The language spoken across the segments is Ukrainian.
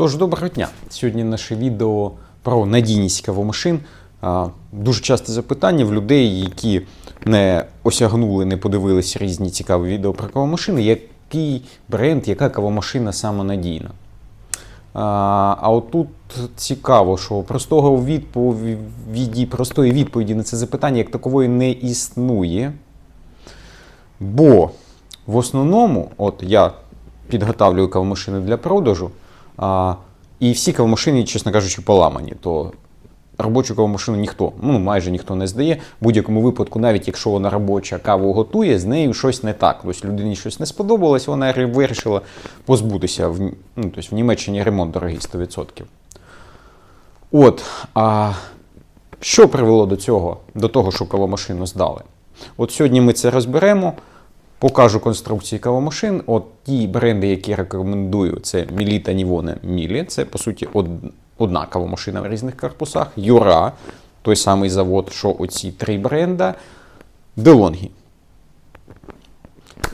Тож, доброго дня! Сьогодні наше відео про надійність кавомашин. Дуже часте запитання в людей, які не осягнули, не подивилися різні цікаві відео про кавомашини, який бренд, яка кавомашина самонадійна. А отут цікаво, що простого відповіді, простої відповіді на це запитання як такової не існує. Бо в основному, от я підготавлюю кавомашини для продажу, а, і всі кавомашини, чесно кажучи, поламані. То робочу кавомашину ніхто, ну майже ніхто не здає. В будь-якому випадку, навіть якщо вона робоча каву готує, з нею щось не так. Тобто людині щось не сподобалось, вона вирішила позбутися. В, ну, тобто в Німеччині ремонт дорогий 100%. От, а що привело до цього, до того, що кавомашину здали? От сьогодні ми це розберемо. Покажу конструкції кавомашин. От ті бренди, які рекомендую, це Мілі та Нівоне Мілі. Це по суті од- одна кавомашина в різних корпусах. Юра, той самий завод, що оці три бренда. Делонгі.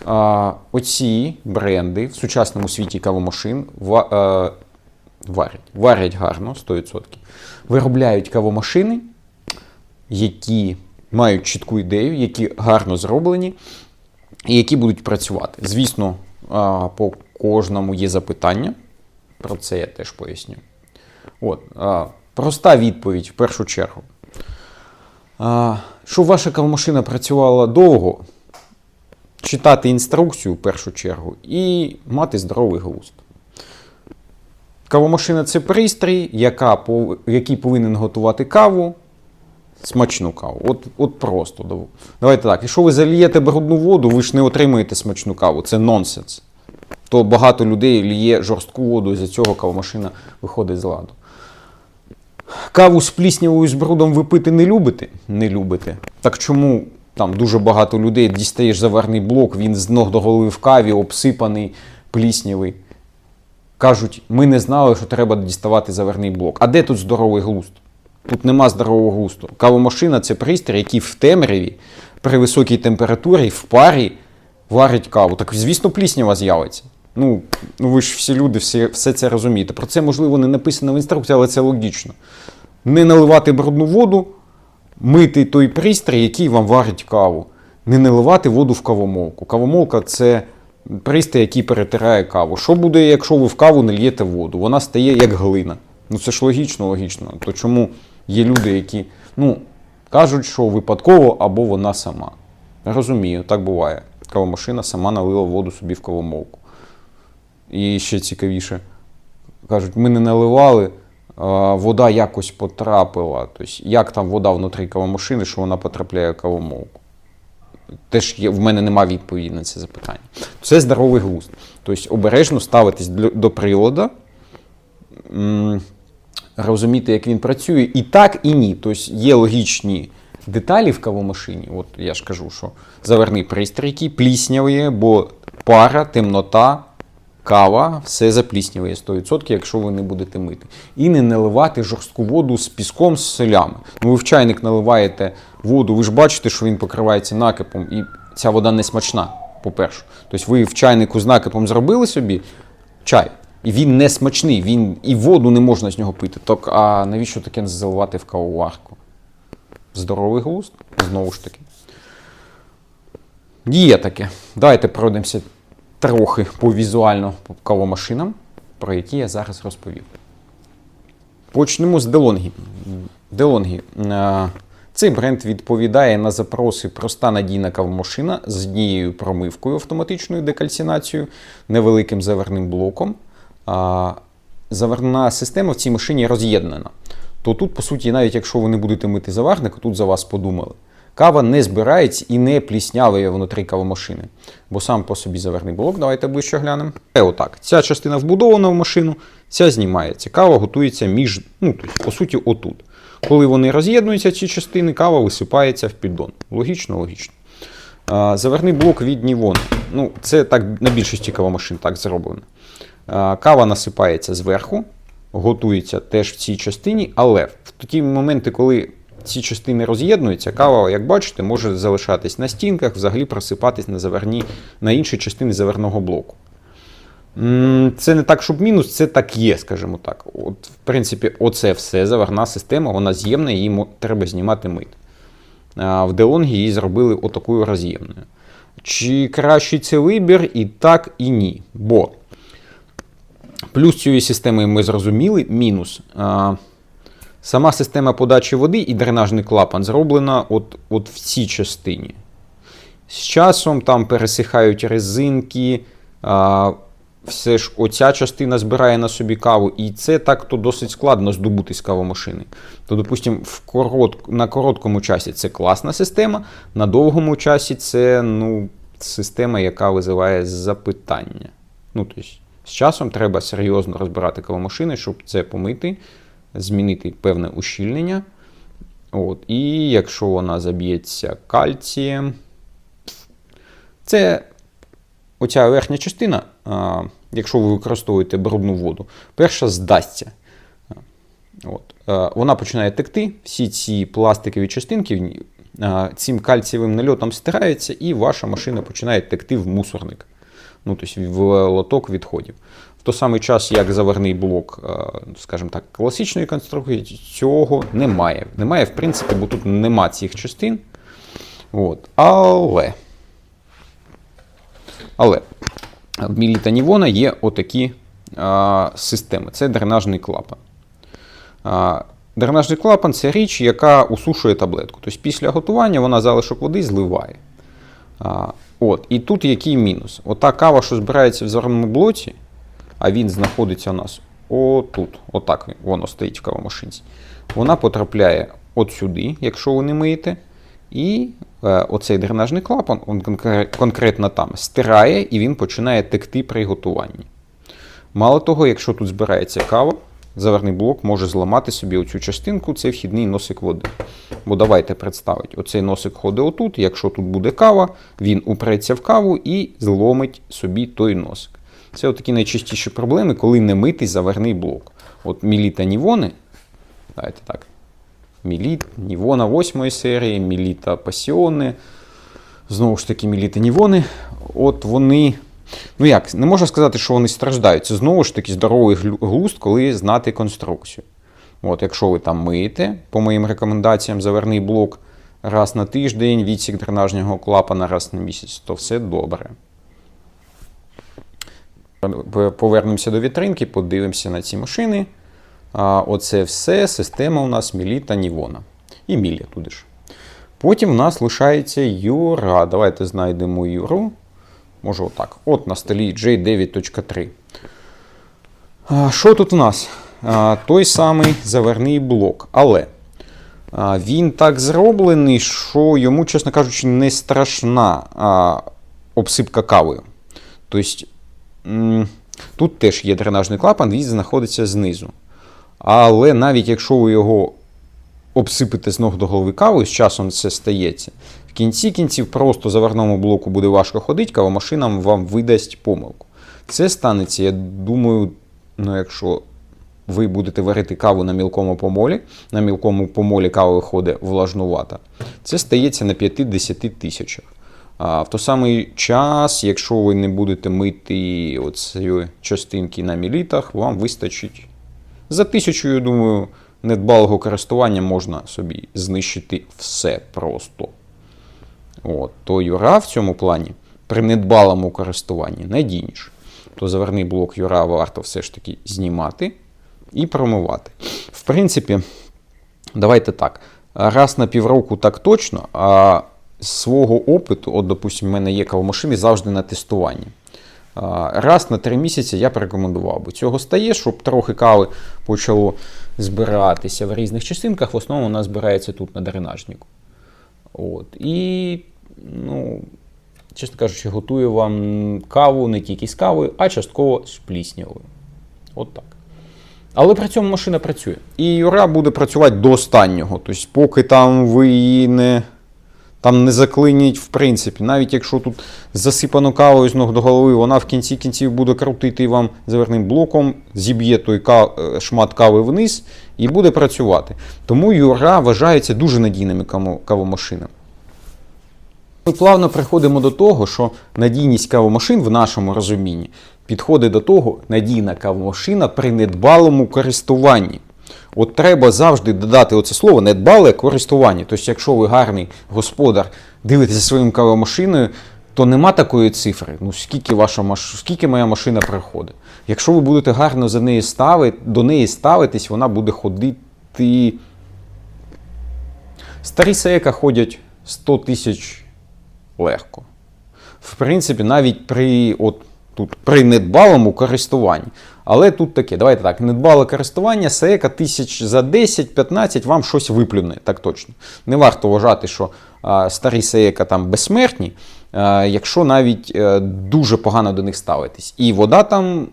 А, оці бренди в сучасному світі кавомашин ва, е, варять. Варять гарно, 100%. Виробляють кавомашини, які мають чітку ідею, які гарно зроблені і які будуть працювати. Звісно, по кожному є запитання. Про це я теж поясню. От, проста відповідь в першу чергу. Щоб ваша кавомашина працювала довго, читати інструкцію в першу чергу і мати здоровий глузд. Кавомашина це пристрій, яка, який повинен готувати каву, смачну каву. От, от просто. дав- Давайте так. Якщо ви залієте брудну воду, ви ж не отримаєте смачну каву. Це нонсенс. То багато людей ліє жорстку воду, і з цього кавомашина виходить з ладу. Каву з пліснявою з брудом ви пити не любите? Не любите. Так чому там дуже багато людей дістаєш заварний блок, він з ног до голови в каві, обсипаний, пліснявий. Кажуть, ми не знали, що треба діставати заварний блок. А де тут здоровий глузд? Тут нема здорового глузду. Кавомашина це пристрій, який в темряві при високій температурі в парі варить каву. Так, звісно, пліснява з'явиться. Ну, ну ви ж всі люди, всі, все це розумієте. Про це, можливо, не написано в інструкції, але це логічно. Не наливати брудну воду, мити той пристрій, який вам варить каву. Не наливати воду в кавомолку. Кавомолка це пристрій, який перетирає каву. Що буде, якщо ви в каву не л'єте воду? Вона стає як глина. Ну це ж логічно, логічно. То чому є люди, які ну, кажуть, що випадково або вона сама. Розумію, так буває. Кавомашина сама налила воду собі в кавомолку. І ще цікавіше. Кажуть, ми не наливали, вода якось потрапила. Тобто, як там вода внутрі кавомашини, що вона потрапляє в кавомолку? Теж є, в мене нема відповіді на це запитання. Це здоровий глузд. Тобто обережно ставитись до приладу, розуміти, як він працює, і так, і ні. Тобто є логічні деталі в кавомашині. От я ж кажу, що заверний пристрій, який плісняває, бо пара, темнота, кава, все заплісняває 100%, якщо ви не будете мити. І не наливати жорстку воду з піском, з солями. Ну, ви в чайник наливаєте воду, ви ж бачите, що він покривається накипом, і ця вода не смачна, по-перше. Тобто ви в чайнику з накипом зробили собі чай, і він не смачний, він і воду не можна з нього пити. Так, а навіщо таке заливати в кавоварку? Здоровий глузд, знову ж таки. Є таке. Давайте пройдемося трохи по візуально по кавомашинам, про які я зараз розповів. Почнемо з DeLonghi. DeLonghi. е, Цей бренд відповідає на запроси проста надійна кавомашина з однією промивкою автоматичною декальцінацією, невеликим заверним блоком. А, Заверна система в цій машині роз'єднана. То тут, по суті, навіть якщо ви не будете мити заварник, тут за вас подумали. Кава не збирається і не плісняває внутрі кавомашини. Бо сам по собі заверний блок, давайте ближче глянемо. Це отак. Ця частина вбудована в машину, ця знімається. Кава готується між, ну, тобто, по суті, отут. Коли вони роз'єднуються, ці частини, кава висипається в піддон. Логічно, логічно. А, Заверний блок від Нівон. Ну, це так на більшості кавомашин так зроблено. А, Кава насипається зверху, готується теж в цій частині, але в ті моменти, коли ці частини роз'єднуються, кава, як бачите, може залишатись на стінках, взагалі просипатись на заверні, на інші частини заверного блоку. Це не так, щоб мінус, це так є, скажімо так. От, в принципі, оце все заварна система, вона з'ємна, її треба знімати мит. В DeLonghi її зробили отакою роз'ємною. Чи кращий це вибір? І так, і ні. Бо плюс цієї системи ми зрозуміли, мінус. Сама система подачі води і дренажний клапан зроблена от, от в цій частині. З часом там пересихають резинки. А, все ж оця частина збирає на собі каву, і це так то досить складно здобути з кавомашини. То, допустимо, корот, на короткому часі це класна система, на довгому часі це ну, система, яка визиває запитання. Ну, тобто, з часом треба серйозно розбирати кавомашини, щоб це помити, змінити певне ущільнення. От, і якщо вона заб'ється кальцієм, це оця верхня частина, а, якщо ви використовуєте брудну воду, перша здасться. От. Е, Вона починає текти, всі ці пластикові частинки а, цим кальцієвим нальотом стираються, і ваша машина починає текти в мусорник, ну, тобто в лоток відходів. В той самий час, як заварний блок, е, скажімо так, класичної конструкції, цього немає. Немає, в принципі, бо тут нема цих частин. От. Але. Але в Міліта Нівона є отакі а, системи. Це дренажний клапан. А, дренажний клапан це річ, яка усушує таблетку. Тобто після готування вона залишок води зливає. А, от, і тут який мінус? Ота кава, що збирається в заварному блоці, а він знаходиться у нас отут. Отак воно стоїть в кавомашинці. Вона потрапляє от сюди, якщо ви не миєте. І е, оцей дренажний клапан он конкретно там стирає і він починає текти при готуванні. Мало того, якщо тут збирається кава, заварний блок може зламати собі оцю частинку, це вхідний носик води. Бо давайте представити, оцей носик ходить отут, якщо тут буде кава, він упреться в каву і зломить собі той носик. Це такі найчастіші проблеми, коли не митий заварний блок. От Міліта Нівони, давайте так, Міліт, Нівона 8 серії, Міліта Пасіони. Знову ж таки, Міліта Нівони. От вони. Ну як, не можна сказати, що вони страждають. Це знову ж таки здоровий глузд, коли знати конструкцію. От, якщо ви там миєте, по моїм рекомендаціям, заверний блок раз на тиждень, відсік дренажного клапана раз на місяць, то все добре. Повернемося до вітринки, подивимося на ці машини. Оце все система у нас Мілі та Нівона. І Мілі туди ж. Потім в нас лишається Юра. Давайте знайдемо Юру. Може отак. От на столі J9.3. Що тут у нас? Той самий заверний блок. Але він так зроблений, що йому, чесно кажучи, не страшна обсипка кавою. Тобто, тут теж є дренажний клапан, він знаходиться знизу. Але навіть якщо ви його обсипите з ног до голови кавою, з часом це стається. Кінці кінців просто заварному блоку буде важко ходити, кавомашина вам видасть помилку. Це станеться, я думаю, ну якщо ви будете варити каву на мілкому помолі, на мілкому помолі кава виходить влажнувата, це стається на 5-10 тисячах. А в той самий час, якщо ви не будете мити оці частинки на мілітах, вам вистачить за тисячу, я думаю, недбалого користування можна собі знищити все просто. От, то Юра в цьому плані при недбалому користуванні надійніше. То заверний блок Юра варто все ж таки знімати і промивати. В принципі, давайте так. Раз на півроку так точно, а з свого опиту, от, допустимо, в мене є кавомашини завжди на тестуванні. Раз на три місяці я б рекомендував би. Цього стає, щоб трохи кави почало збиратися в різних частинках. В основному вона збирається тут на дренажнику. От. І, ну, чесно кажучи, готую вам каву не тільки з кавою, а частково з пліснявою. От так. Але при цьому машина працює. І Юра буде працювати до останнього. Тобто, поки там ви її не, там не заклиніть, в принципі, навіть якщо тут засипано кавою з ног до голови, вона в кінці кінців буде крутити вам заверним блоком, зіб'є той е, шмат кави вниз і буде працювати. Тому Юра вважається дуже надійними кавомашинами. Ми плавно приходимо до того, що надійність кавомашин в нашому розумінні підходить до того, надійна кавомашина при недбалому користуванні. От треба завжди додати оце слово недбале користування. Тобто, якщо ви гарний господар дивитеся своїм кавомашиною, то нема такої цифри. Ну скільки ваша маш... скільки моя машина приходить. Якщо ви будете гарно за неї ставити, до неї ставитись, вона буде ходити. Старі сеяка ходять 100 тисяч легко. В принципі, навіть при, от, тут, при недбалому користуванні. Але тут таке, давайте так, недбале користування, сеяка тисяч за 10-15 вам щось виплюне, так точно. Не варто вважати, що а, старі сеяка там безсмертні, а, якщо навіть е, дуже погано до них ставитись. І вода там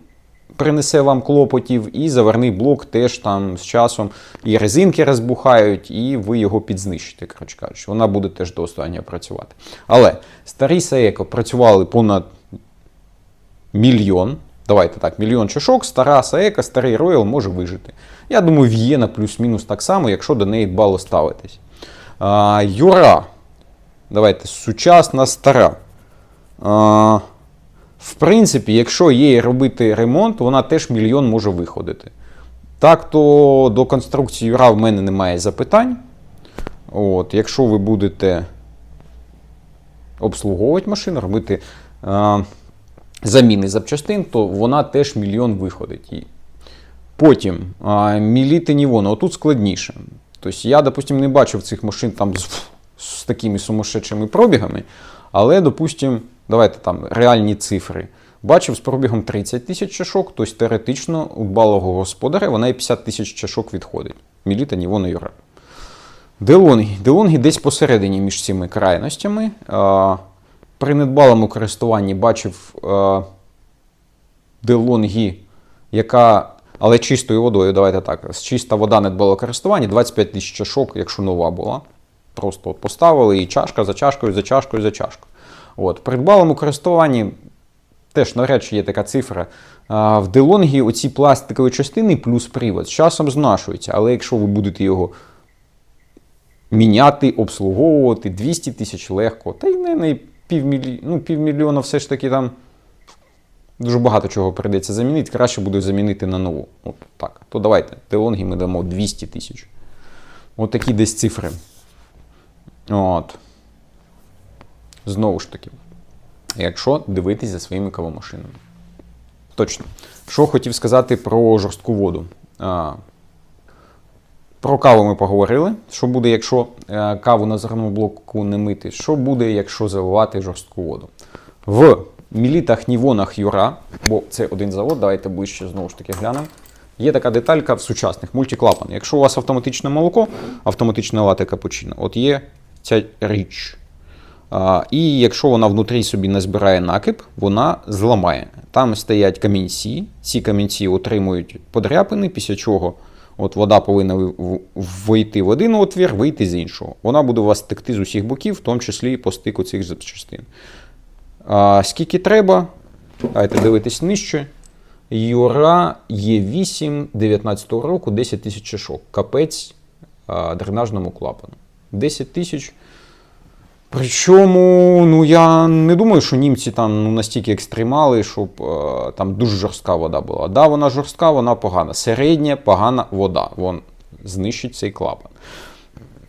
принесе вам клопотів, і заварний блок теж там з часом і резинки розбухають, і ви його підзнищите, коротше кажучи. Вона буде теж до останнього працювати. Але старі Сеєко працювали понад мільйон. Давайте так, мільйон чашок, стара Саека, старий Роял може вижити. Я думаю, В'єна плюс-мінус так само, якщо до неї дбало ставитись. А, Юра. Давайте, сучасна стара. А, в принципі, якщо їй робити ремонт, вона теж мільйон може виходити. Так, то до конструкції Юра в мене немає запитань. От, Якщо ви будете обслуговувати машину, робити е, заміни запчастин, то вона теж мільйон виходить. І Потім міліти Нівона, отут складніше. Тобто я, допустим, не бачив цих машин там з, з такими сумасшедшими пробігами, але, допустим, давайте там реальні цифри. Бачив з пробігом 30 тисяч чашок, тобто теоретично у дбалого господаря вона і 50 тисяч чашок відходить. Міліта, Нівона, Юра. Делонгі. Делонгі десь посередині між цими крайностями. При недбалому користуванні бачив а, Делонгі, яка, але чистою водою, давайте так, чиста вода недбалого користування, 25 тисяч чашок, якщо нова була. Просто от поставили і чашка за чашкою, за чашкою, за чашкою. От. При дбалому користуванні теж навряд чи є така цифра. А, В Делонгі оці пластикові частини плюс привод з часом знашуються, але якщо ви будете його міняти, обслуговувати 200 тисяч легко, та й не, не півмілі... ну, півмільйона все ж таки там дуже багато чого прийдеться замінити. Краще буде замінити на нову. От так. То давайте, Делонгі ми дамо 200 тисяч. От такі десь цифри. От. Знову ж таки, якщо дивитись за своїми кавомашинами. Точно. Що хотів сказати про жорстку воду. Про каву ми поговорили. Що буде, якщо е, каву на зерному блоку не мити? Що буде, якщо заливати жорстку воду? В мілітах Нівонах Юра, бо це один завод, давайте ближче знову ж таки глянемо. Є така деталька в сучасних мультиклапан. Якщо у вас автоматичне молоко, автоматичне лате капучино, от є ця річ. А, і якщо вона внутрі собі не збирає накип, вона зламає. Там стоять камінці, ці камінці отримують подряпини, після чого от вода повинна вийти в один отвір, вийти з іншого. Вона буде у вас текти з усіх боків, в тому числі і по стику цих запчастин. А, скільки треба? Давайте дивитись нижче. Юра Є8 19-го року 10 тисяч чашок. Капець а, дренажному клапану. 10 тисяч. Причому, ну я не думаю, що німці там ну, настільки екстремали, щоб е, там дуже жорстка вода була. Да, вона жорстка, вона погана. Середня погана вода. Вон знищить цей клапан.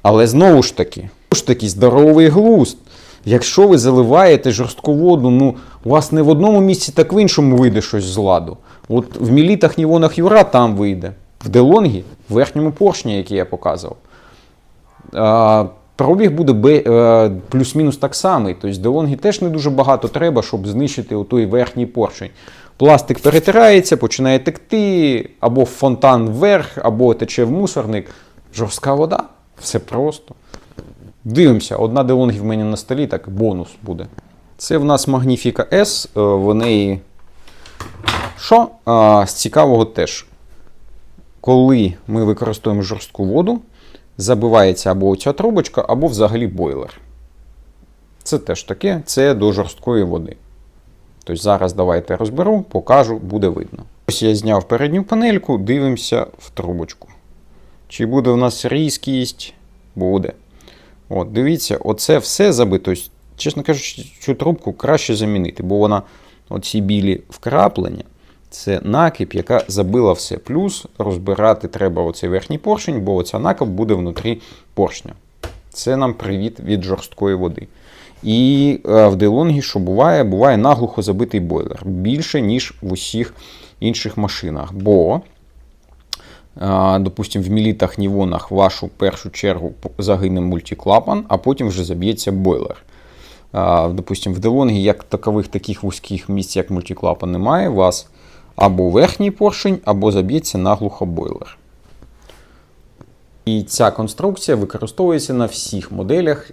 Але знову ж таки, знову ж таки, здоровий глузд. Якщо ви заливаєте жорстку воду, ну у вас не в одному місці, так в іншому вийде щось з ладу. От в мілітах Нівонах Юра там вийде. В Делонгі, в верхньому поршні, який я показував. Пробіг буде е, плюс-мінус так самий. Тобто Делонгі теж не дуже багато треба, щоб знищити той верхній поршень. Пластик перетирається, починає текти, або фонтан вверх, або тече в мусорник. Жорстка вода. Все просто. Дивимося, одна Делонгі в мене на столі, так бонус буде. Це в нас Magnifica S. е, В неї. Що? А, з цікавого теж. Коли ми використовуємо жорстку воду, забивається або оця трубочка, або взагалі бойлер. Це теж таке, це до жорсткої води. Тобто зараз давайте розберу, покажу, буде видно. Ось я зняв передню панельку, дивимося в трубочку. Чи буде в нас різкість? Буде. От, дивіться, оце все забито. Чесно кажучи, цю трубку краще замінити, бо вона, оці білі вкраплення, це накип, яка забила все. Плюс розбирати треба оцей верхній поршень, бо оця накип буде внутрі поршня. Це нам привіт від жорсткої води. І е, в Делонгі, що буває, буває наглухо забитий бойлер більше, ніж в усіх інших машинах. Бо, е, допустимо, в мілітах нівонах вашу першу чергу загине мультиклапан, а потім вже заб'ється бойлер. Е, Допустимо, в Делонгі як такових таких вузьких місць, як мультиклапан, немає. Вас або верхній поршень, або заб'ється наглухо бойлер. І ця конструкція використовується на всіх моделях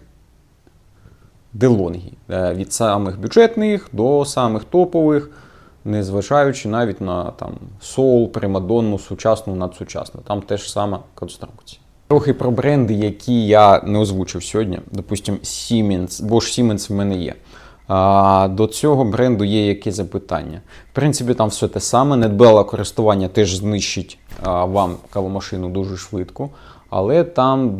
DeLonghi. Е, Від самих бюджетних до самих топових, незважаючи навіть на там, Soul, Примадонну, сучасну, надсучасну. Там теж сама конструкція. Трохи про бренди, які я не озвучив сьогодні. Допустимо, Siemens, бо ж Siemens в мене є. До цього бренду є які запитання. В принципі, там все те саме. Недбале користування теж знищить вам кавомашину дуже швидко, але там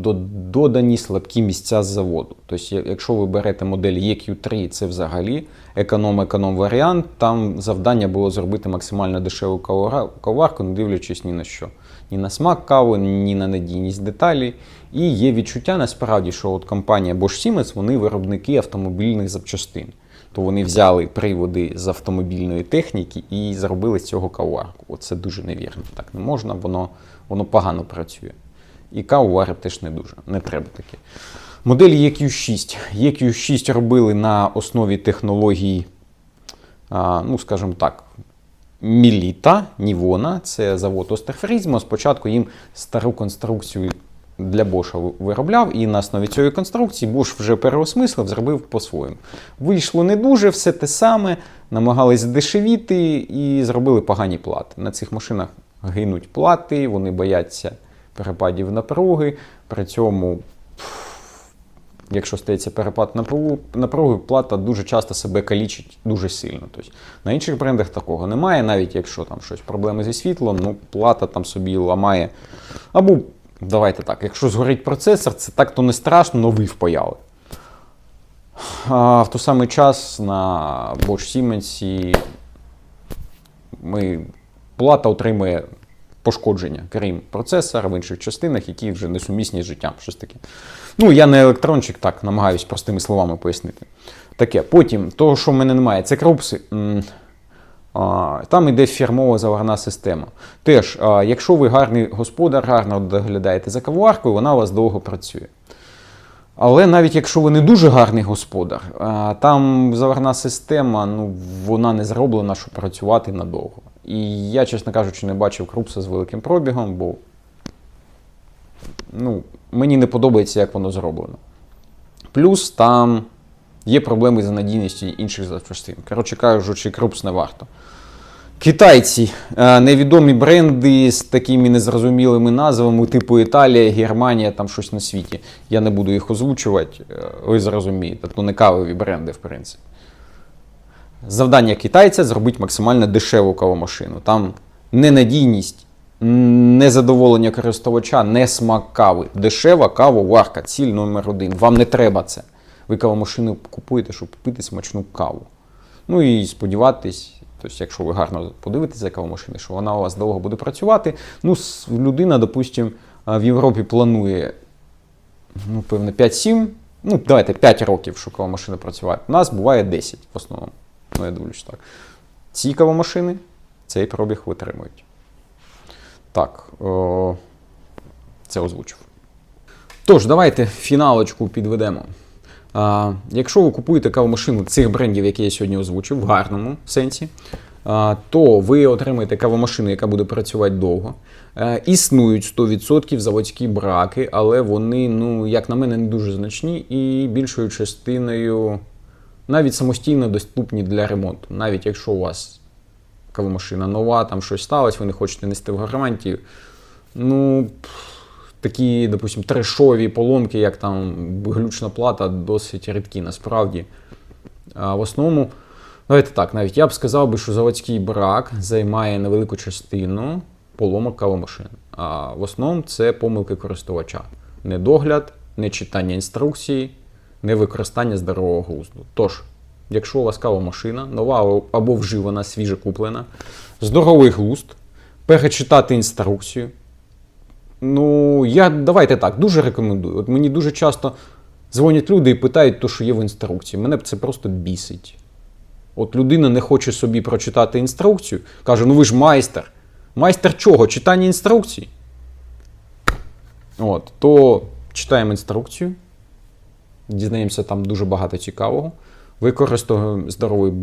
додані слабкі місця з заводу. Тобто, якщо ви берете модель EQ3, це взагалі економ-економ варіант. Там завдання було зробити максимально дешеву каварку, не дивлячись ні на що. Ні на смак кави, ні на надійність деталей. І є відчуття насправді, що от компанія Bosch Siemens, вони виробники автомобільних запчастин. То вони взяли приводи з автомобільної техніки і зробили з цього каварку. Оце дуже невірно. Так не можна, воно, воно погано працює. І каву теж не дуже. Не треба таке. Модель EQ6. EQ6 робили на основі технології, ну, скажімо так, Міліта, Нівона, це завод Остерфрізмо. Спочатку їм стару конструкцію для Боша виробляв, і на основі цієї конструкції Бош вже переосмислив, зробив по-своєму. Вийшло не дуже, все те саме, намагались здешевіти і зробили погані плати. На цих машинах гинуть плати, вони бояться перепадів напруги. При цьому якщо стається перепад напруги, плата дуже часто себе калічить дуже сильно. Тобто, на інших брендах такого немає, навіть якщо там щось проблеми зі світлом, ну плата там собі ламає. Або давайте так, якщо згорить процесор, це так то не страшно, новий впаяли. А в той самий час на Bosch Siemens ми, плата отримує пошкодження, крім процесора в інших частинах, які вже несумісні з життям. Щось таке. Ну, я не електрончик, так намагаюсь простими словами пояснити. Таке. Потім, того, що в мене немає, це крупси. Там йде фірмова заварна система. Теж, якщо ви гарний господар, гарно доглядаєте за кавоваркою, вона у вас довго працює. Але навіть якщо ви не дуже гарний господар, там заварна система, ну, вона не зроблена, щоб працювати надовго. І я, чесно кажучи, не бачив крупса з великим пробігом, бо ну, мені не подобається, як воно зроблено. Плюс там є проблеми з надійністю інших запчастин. Коротше кажучи, крупс не варто. Китайці, е, невідомі бренди з такими незрозумілими назвами, типу Італія, Германія, там щось на світі. Я не буду їх озвучувати, е, ви зрозумієте, то не кавові бренди, в принципі. Завдання китайця зробити максимально дешеву кавомашину. Там ненадійність, незадоволення користувача, не смак кави. Дешева кавоварка, ціль номер один. Вам не треба це. Ви кавомашину купуєте, щоб пити смачну каву. Ну і сподіватись, тобто, якщо ви гарно подивитесь за кавомашини, що вона у вас довго буде працювати. Ну, людина, допустимо, в Європі планує ну, певне 5-7, ну, давайте 5 років, щоб кавомашина працювати. У нас буває 10 в основному. Ну, я дивлюсь так. Ці кавомашини цей пробіг витримують. Так, о, це озвучив. Тож, давайте фіналочку підведемо. А, якщо ви купуєте кавомашину цих брендів, які я сьогодні озвучив, в гарному сенсі, а, то ви отримаєте кавомашину, яка буде працювати довго. Е, існують 100% заводські браки, але вони, ну, як на мене, не дуже значні і більшою частиною навіть самостійно доступні для ремонту. Навіть якщо у вас кавомашина нова, там щось сталося, ви не хочете нести в гарантію. Ну, такі, допустимо, трешові поломки, як там глючна плата, досить рідкі насправді. А в основному, давайте так, навіть я б сказав би, що заводський брак займає невелику частину поломок кавомашин. А в основному це помилки користувача. Недогляд, нечитання інструкцій, невикористання здорового глузду. Тож, якщо у вас кавомашина, нова або вживана, свіже куплена, здоровий глузд, перечитати інструкцію. Ну, я давайте так, дуже рекомендую. От мені дуже часто дзвонять люди і питають, то, що є в інструкції. Мене це просто бісить. От людина не хоче собі прочитати інструкцію, каже: ну ви ж майстер. Майстер чого? Читання інструкцій. От, то читаємо інструкцію, дізнаємося там дуже багато цікавого. Використовуємо здоровий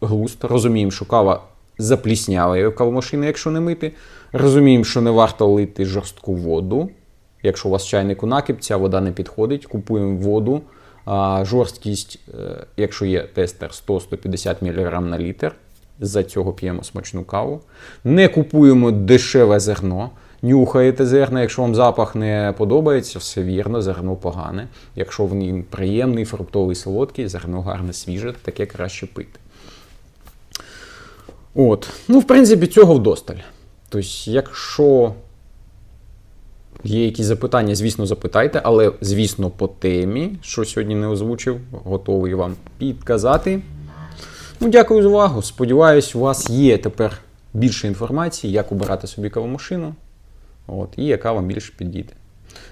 глузд, розуміємо, що кава заплісняває в кавомашини, якщо не мити. Розуміємо, що не варто лити жорстку воду. Якщо у вас в чайнику накип, ця вода не підходить, купуємо воду. Жорсткість, е, якщо є тестер, 100-150 мг на літр. За цього п'ємо смачну каву. Не купуємо дешеве зерно. Нюхаєте зерна, якщо вам запах не подобається, все вірно, зерно погане. Якщо він приємний, фруктовий, солодкий, зерно гарне свіже, таке краще пити. От. Ну, в принципі, цього вдосталь. Тобто, якщо є якісь запитання, звісно, запитайте, але, звісно, по темі, що сьогодні не озвучив, готовий вам підказати. Ну, дякую за увагу. Сподіваюсь, у вас є тепер більше інформації, як обирати собі кавомашину. От, і яка вам більше підійде.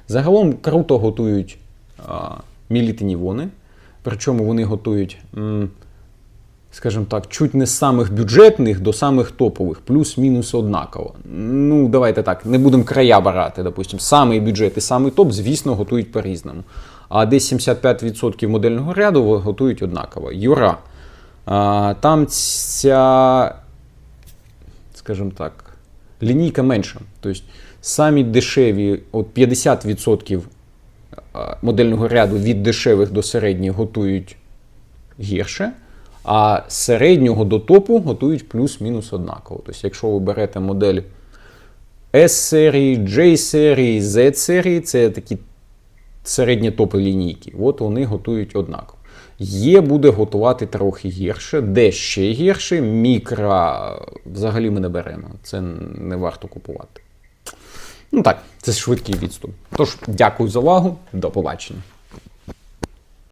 Загалом круто готують а, мілітині вони. Причому вони готують, скажімо так, чуть не з самих бюджетних до самих топових, плюс-мінус однаково. Ну, давайте так, не будемо края барати, допустимо. Самий бюджет і самий топ, звісно, готують по-різному. А десь 75% модельного ряду готують однаково. Юра. А, там ця, скажімо так, лінійка менша. Тобто самі дешеві, от 50% модельного ряду від дешевих до середніх готують гірше, а середнього до топу готують плюс-мінус однаково. Тобто, якщо ви берете модель S-серії, J-серії, Z-серії, це такі середні топи лінійки. От вони готують однаково. Є буде готувати трохи гірше, де ще гірше, мікро взагалі ми не беремо. Це не варто купувати. Ну так, це швидкий відступ. Тож, дякую за увагу, до побачення.